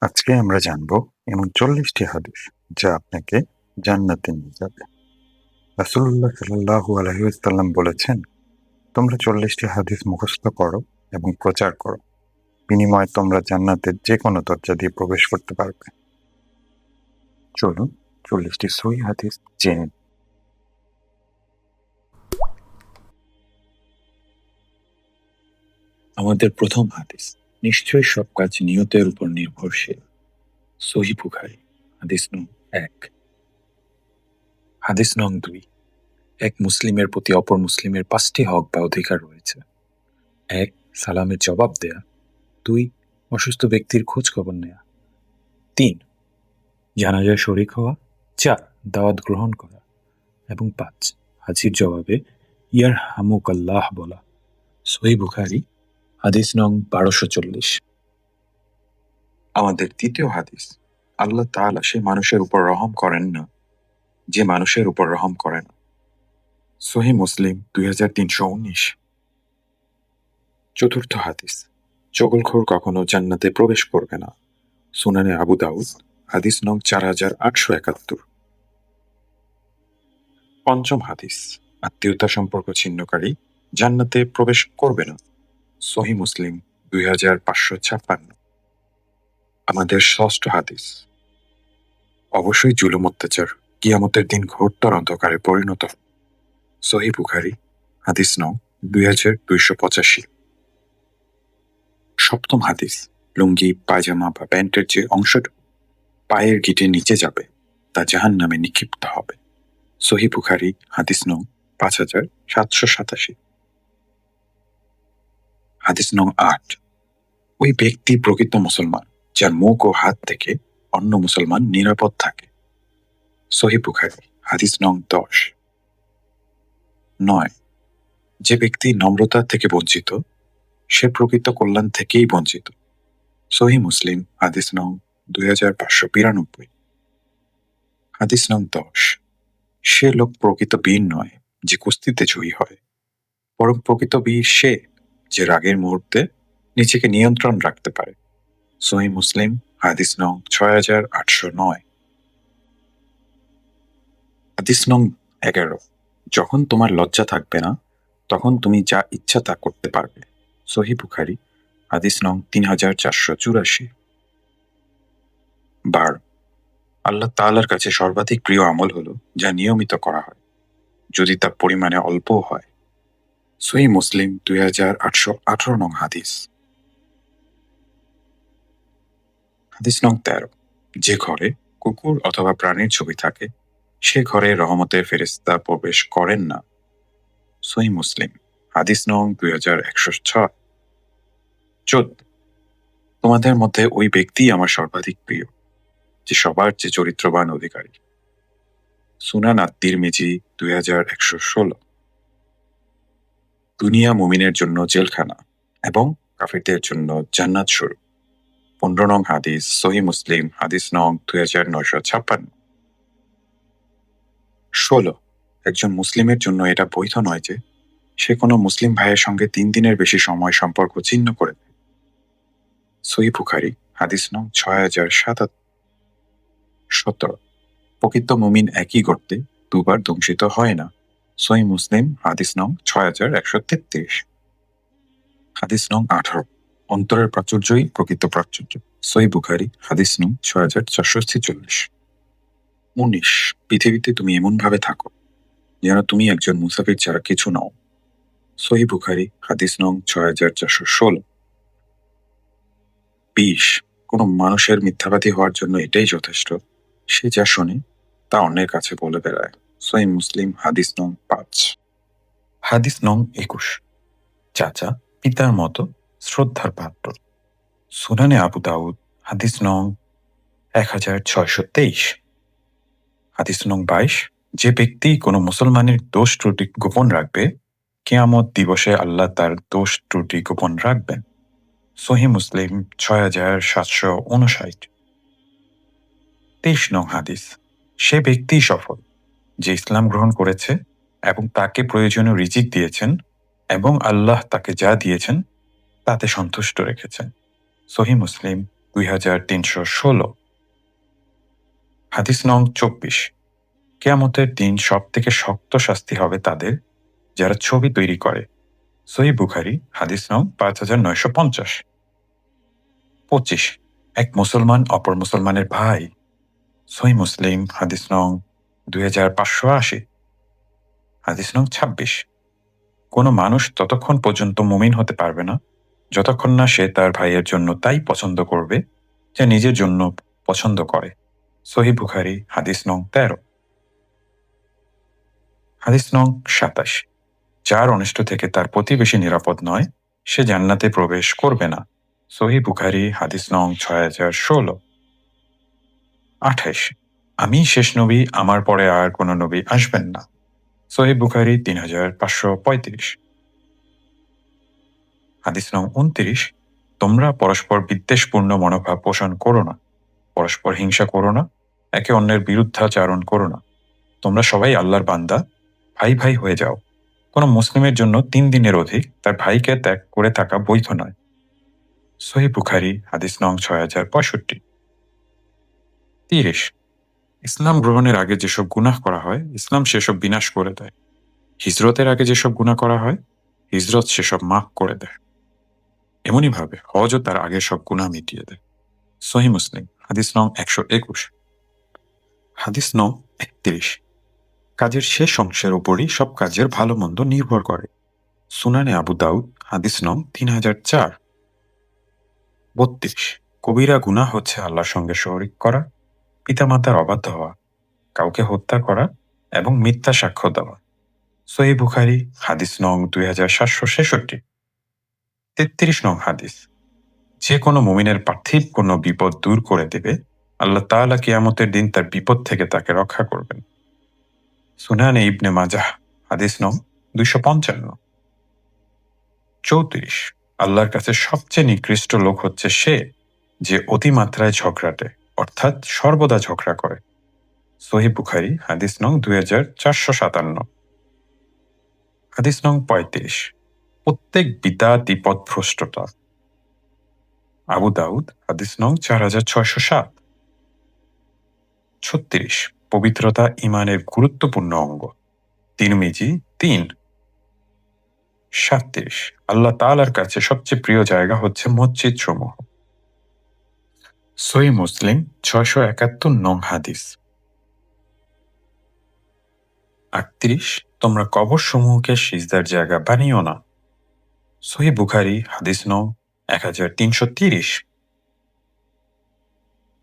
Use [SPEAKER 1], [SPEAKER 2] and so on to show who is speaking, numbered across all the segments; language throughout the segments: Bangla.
[SPEAKER 1] আজকে আমরা জানব এমন চল্লিশটি হাদিস যা আপনাকে জান্নাতে নিয়ে যাবে। রাসুল্লাহ সাল্লাহু আলহিউসাল্লাম বলেছেন, তোমরা চল্লিশটি হাদিস মুখস্থ করো এবং প্রচার করো। বিনিময়ে তোমরা জান্নাতের যে কোনো দরজা দিয়ে প্রবেশ করতে পারবে। চলুন চল্লিশটি সই হাদিস জেনে
[SPEAKER 2] আমাদের প্রথম হাদিস নিশ্চয়ই সব কাজ নিয়তের উপর নির্ভরশীল। সহি বুখারি, হাদিস নং এক। হাদিস নং দুই। এক মুসলিমের প্রতি অপর মুসলিমের পাঁচটি হক বা অধিকার রয়েছে। এক, সালামের জবাব দেয়া। দুই, অসুস্থ ব্যক্তির খোঁজ খবর নেয়া। তিন, জানাজায় শরিক হওয়া। চার, দাওয়াত গ্রহণ করা। এবং পাঁচ, হাজির জবাবে ইয়ার হামুক আল্লাহ বলা। সহি বুখারি হাদিস নং বারোশো চল্লিশ। আমাদের তৃতীয় হাদিস, আল্লাহ তাআলা সে মানুষের উপর রহম করেন না, যে মানুষের উপর রহম করে না। সহি মুসলিম দুই হাজার তিনশো উনিশ। চতুর্থ হাদিস, চগলখোর কখনো জান্নাতে প্রবেশ করবে না। সুনানে আবু দাউদ, হাদিস নং চার হাজার আটশো একাত্তর। পঞ্চম হাদিস, আত্মীয়তা সম্পর্ক ছিন্নকারী জান্নাতে প্রবেশ করবে না। সহি মুসলিম দুই হাজার পাঁচশো ছাপ্পান্ন। আমাদের ষষ্ঠ হাদিস। অবশ্যই জুলুম অত্যাচার কিয়ামতের দিন ঘোরতর অন্ধকারে পরিণত সহি বুখারি, হাদিস নং দুই হাজার দুইশো পঁচাশি। সপ্তম হাদিস, লুঙ্গি, পায়জামা বা প্যান্টের যে অংশটুকু পায়ের গিটে নিচে যাবে, তা জাহান নামে নিক্ষিপ্ত হবে। সহি বুখারি, হাদিস নং পাঁচ হাজার সাতশো সাতাশি। হাদিস নং আট। ওই ব্যক্তি প্রকৃত মুসলমান, যার মুখ ও হাত থেকে অন্য মুসলমান নিরাপদ থাকে। সহি হাদিস নং দশ। নয়। যে ব্যক্তি নম্রতা থেকে বঞ্চিত, সে প্রকৃত কল্যাণ থেকেই বঞ্চিত। সহি মুসলিম, হাদিস নং দুই হাজার পাঁচশো বিরানব্বই। হাদিস নং দশ। সে লোক প্রকৃত বীর নয় যে কুস্তিতে জয়ী হয়, বরং প্রকৃত বীর সে যে রাগের মুহূর্তে নিজেকে নিয়ন্ত্রণ রাখতে পারে। সহি মুসলিম, হাদিস নং ছয় হাজার আটশো নয়। হাদিস নং এগারো, যখন তোমার লজ্জা থাকবে না, তখন তুমি যা ইচ্ছা তা করতে পারবে। সহি বুখারি, হাদিস নং তিন হাজার চারশো চুরাশি। বার, আল্লাহ তাআলার কাছে সর্বাধিক প্রিয় আমল হলো যা নিয়মিত করা হয়। যদি তা পরিমাণে অল্পও হয় সহি মুসলিম দুই হাজার আটশো আঠারো নং হাদিস। হাদিস নং তেরো, যে ঘরে কুকুর অথবা প্রাণীর ছবি থাকে, সে ঘরে রহমতের ফেরেস্তা প্রবেশ করেন না। সহি মুসলিম, হাদিস নং দুই হাজার একশো ছয়। চোদ্দ, তোমাদের মধ্যে ওই ব্যক্তি আমার সর্বাধিক প্রিয়, যে সবার যে চরিত্রবান অধিকারী। সুনান আত্মির মেজি দুই হাজার একশো ষোলো। দুনিয়া মুমিনের জন্য জেলখানা এবং কাফিরদের জন্য জান্নাত শুরু পনেরো নং হাদিস সহি মুসলিম, হাদিস নং দুই হাজার নয়শো ছাপ্পান্ন। ষোলো, একজন মুসলিমের জন্য এটা বৈধ নয় যে সে কোনো মুসলিম ভাইয়ের সঙ্গে তিন দিনের বেশি সময় সম্পর্ক ছিন্ন করে সহি বুখারি, হাদিস নং ছয় হাজার সাতাত্তর। সতেরো, প্রকৃত মুমিন একই গর্তে দুবার দংশিত হয় না। সহি মুসলিম, হাদিস নং ছয় হাজার একশো তেত্রিশ। হাদিস নং আঠারো, অন্তরের প্রাচুর্যই প্রকৃত প্রাচুর্য। সহি বুখারি, হাদিস নং ছয় হাজার চারশো ছেচল্লিশ। উনিশ, পৃথিবীতে তুমি এমন ভাবে থাকো, যেন তুমি একজন মুসাফির ছাড়া কিছু নও। সহি বুখারি, হাদিস নং ছয় হাজার চারশো ষোলো। বিশ, কোনো মানুষের মিথ্যাবাদী হওয়ার জন্য এটাই যথেষ্ট। সে যা শোনে, তা অন্যের কাছে বলে বেড়ায়। সহি মুসলিম, হাদিস নং পাঁচ। হাদিস নং একুশ। চাচা, পিতার মতো শ্রদ্ধার পাত্র। সুনানে আবু দাউদ, হাদিস নং এক হাজার ছয়শো তেইশ। হাদিস নং বাইশ, যে ব্যক্তি কোনো মুসলমানের দোষ ত্রুটি গোপন রাখবে, কেয়ামত দিবসে আল্লাহ তার দোষ ত্রুটি গোপন রাখবেন। সহি মুসলিম, ছয় হাজার সাতশো উনষাট তেইশ নং হাদিস, সে ব্যক্তিই সফল। যে ইসলাম গ্রহণ করেছে এবং তাকে প্রয়োজনীয় রিজিক দিয়েছেন এবং আল্লাহ তাকে যা দিয়েছেন তাতে সন্তুষ্ট রেখেছেন। সহি মুসলিম দুই হাজার তিনশো ষোলো। হাদিস নং চব্বিশ। কেয়ামতের দিন সব থেকে শক্ত শাস্তি হবে তাদের যারা ছবি তৈরি করে। সহি বুখারি, হাদিস নং পাঁচ হাজার নয়শো পঞ্চাশ। পঁচিশ। এক মুসলমান অপর মুসলমানের ভাই। সহি মুসলিম, হাদিস নং দুই হাজার পাঁচশো আশি। হাদিস নং ছাব্বিশ। কোনো মানুষ ততক্ষণ পর্যন্ত মুমিন হতে পারবে না, যতক্ষণ না সে তার ভাইয়ের জন্য তাই পছন্দ করবে যা নিজের জন্য পছন্দ করে। সহি বুখারি, হাদিস নং তেরো। হাদিস নং সাতাশ। যার অনিষ্ট থেকে তার প্রতিবেশী নিরাপদ নয়, সে জান্নাতে প্রবেশ করবে না। সহি বুখারি, হাদিস নং ছয় হাজার ষোলো। আঠাইশ আমি শেষ নবী, আমার পরে আর কোনো নবী আসবেন না। সোহেব বুখারি তিন হাজার পাঁচশো পঁয়ত্রিশ। হাদিস নং উনত্রিশ, তোমরা পরস্পর বিদ্বেষপূর্ণ মনোভাব পোষণ করো না। পরস্পর হিংসা করো না, একে অন্যের বিরুদ্ধাচারণ করো না। তোমরা সবাই আল্লাহর বান্দা, ভাই ভাই হয়ে যাও। কোনো মুসলিমের জন্য তিন দিনের অধিক তার ভাইকে ত্যাগ করে থাকা বৈধ নয়। সহি বুখারি, হাদিস নং ছয় হাজার পঁয়ষট্টি। তিরিশ ইসলাম গ্রহণের আগে যেসব গুনাহ করা হয়, ইসলাম সেসব বিনাশ করে দেয়। হিজরতের আগে যেসব গুনাহ করা হয়, হিজরত সেসব মাফ করে দেয়। এমনইভাবে হজও তার আগের সব গুনাহ মিটিয়ে দেয়। সহি মুসলিম, হাদিস নং একশো একুশ। হাদিস নং একত্রিশ। কাজের শেষ অংশের উপরই সব কাজের ভালো মন্দ নির্ভর করে। সুনানে আবু দাউদ, হাদিস নং তিন হাজার চার। বত্রিশ, কবিরা গুনাহ হচ্ছে আল্লাহর সঙ্গে শরিক করা। পিতামাতার অবাধ্য হওয়া, কাউকে হত্যা করা এবং মিথ্যা সাক্ষ্য দেওয়া। সহি বুখারি, হাদিস নং দুই হাজার সাতশো ছেষট্টি। তেত্রিশ নং হাদিস, যে কোনো মুমিনের পার্থিব কোনো বিপদ দূর করে দেবে, আল্লাহ তাআলা কিয়ামতের দিন তার বিপদ থেকে তাকে রক্ষা করবেন। সুনানে ইবনে মাজাহ, হাদিস নং দুইশো পঞ্চান্ন। চৌত্রিশ, আল্লাহর কাছে সবচেয়ে নিকৃষ্ট লোক হচ্ছে সে যে অতিমাত্রায় ঝগড়াটে। অর্থাৎ সর্বদা ঝগড়া করে। সহি বুখারি, হাদিস নং দুই হাজার চারশো সাতান্ন। হাদিস নং পঁয়ত্রিশ। প্রত্যেক বিদা বিদাতি পথভ্রষ্টতা আবু দাউদ, হাদিস নং চার হাজার ছয়শো সাত। ছত্রিশ, পবিত্রতা ইমানের গুরুত্বপূর্ণ অঙ্গ। তিরমিজি, তিন। সাতত্রিশ আল্লাহ তাআলার কাছে সবচেয়ে প্রিয় জায়গা হচ্ছে মসজিদ সমূহ সহি মুসলিম ছয়শো একাত্তর নং হাদিস। আটত্রিশ, তোমরা কবর সমূহকে সিজদার জায়গা বানিও না। সহি বুখারি, হাদিস নং এক হাজার তিনশো তিরিশ।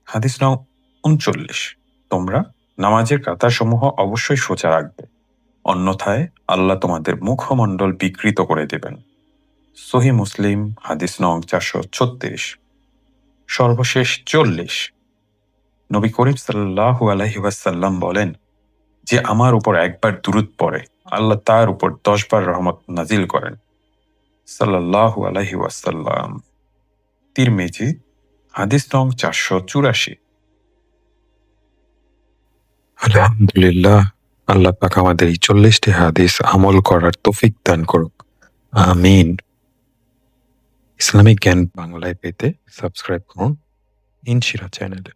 [SPEAKER 2] হাদিস নং উনচল্লিশ, তোমরা নামাজের কাতারসমূহ অবশ্যই সোজা রাখবে। অন্যথায় আল্লাহ তোমাদের মুখমণ্ডল বিকৃত করে দেবেন। সহি মুসলিম, হাদিস নং চারশো ছত্রিশ। সর্বশেষ চল্লিশ। নবী করিম সাল্লাহু আলহি ওয়াসাল্লাম বলেন, যে আমার উপর একবার দূরত পড়ে, আল্লাহ তার উপর দশবার রহমত নাজিল করেন। সাল্লাহু আলহি ওয়াসাল্লাম। তিরমেজি, হাদিস নং চারশো চুরাশি।
[SPEAKER 1] আলহামদুলিল্লাহ, আল্লাহ পাক আমাদের এই চল্লিশটি হাদিস আমল করার তৌফিক দান করুক। আমিন। ইসলামিক জ্ঞান বাংলায় পেতে সাবস্ক্রাইব করুন ইনশিরা চ্যানেলে।